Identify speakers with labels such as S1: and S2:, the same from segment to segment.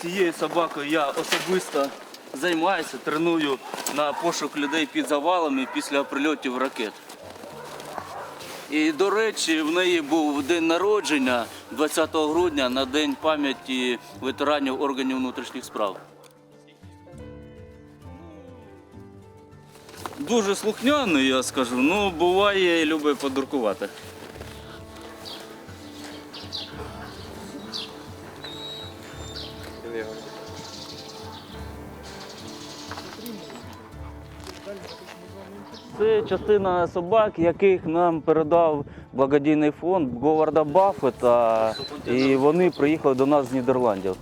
S1: цією собакою я особисто займаюся, треную на пошук людей під завалами після прильотів ракет. І, до речі, в неї був день народження 20 грудня на День пам'яті ветеранів органів внутрішніх справ. Дуже слухняний, я скажу, ну буває любить подуркувати. Це частина собак, яких нам передав благодійний фонд Говарда Баффета, і вони приїхали до нас з Нідерландів.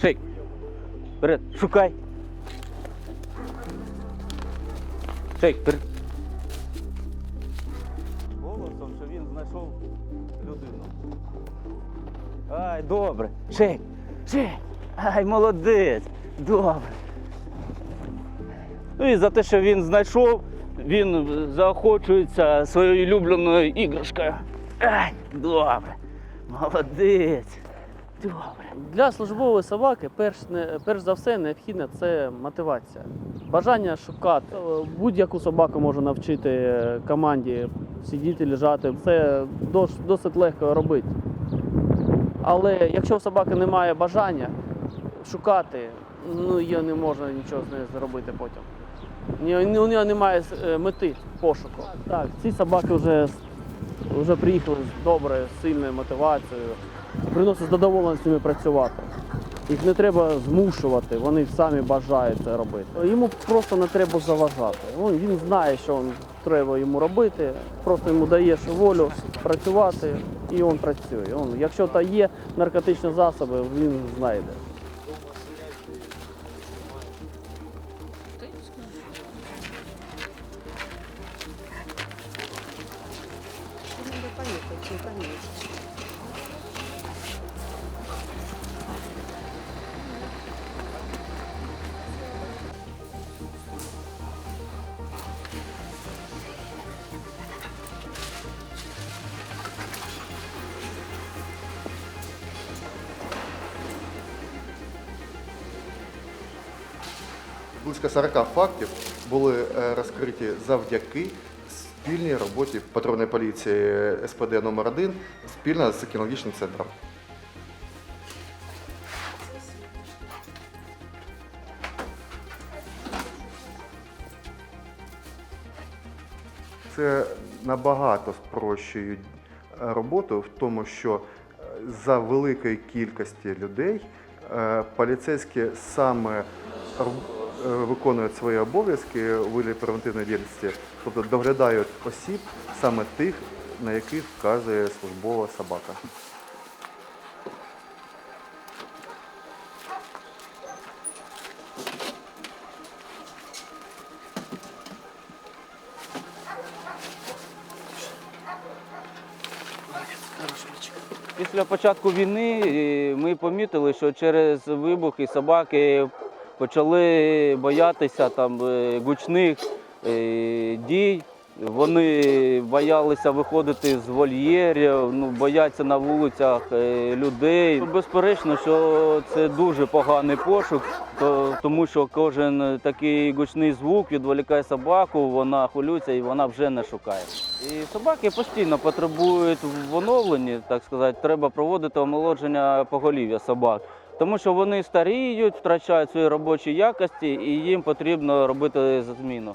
S1: Шейк, вперед, шукай. Шейк, вперед. Ай, добре. Шейк, шейк. Ай, молодець. Добре. Ну і за те, що він знайшов, він заохочується своєю улюбленою іграшкою. Ай, добре. Молодець. Добре.
S2: Для службової собаки перш, перш за все необхідна це мотивація. Бажання шукати. Будь-яку собаку можна навчити е, команді сидіти, лежати. Це дос, досить легко робити. Але якщо у собаки немає бажання шукати, ну її не можна нічого з нею зробити потім. У нього немає е, мети пошуку. Так, ці собаки вже, вже приїхали з доброю, сильною мотивацією приносить задоволення з ними працювати. Їх не треба змушувати, вони самі бажають це робити. Йому просто не треба заважати. Ну, Він знає, що треба йому робити, просто йому даєш волю працювати і він працює. Якщо та є наркотичні засоби, він знайде.
S3: Надо понюхать, не.
S4: Близько 40 фактів були е, розкриті завдяки спільній роботі патрульної поліції СПД номер 1 спільно з кінологічним центром. Це набагато спрощує е, роботу в тому, що е, за великої кількості людей поліцейські саме виконують свої обов'язки у вигляді превентивної діяльності, тобто доглядають осіб саме тих, на яких вказує службова собака.
S1: Після початку війни е, ми помітили, що через вибухи собаки почали боятися там е, гучних е, дій. Вони боялися виходити з вольєрів, ну, бояться на вулицях е, людей. Безперечно, що це дуже поганий пошук, то, тому що кожен такий гучний звук відволікає собаку, вона хвилюється і вона вже не шукає. І собаки постійно потребують в оновленні, так сказати, треба проводити омолодження поголів'я собак. Тому що вони старіють, втрачають свої робочі якості і їм потрібно робити зміну.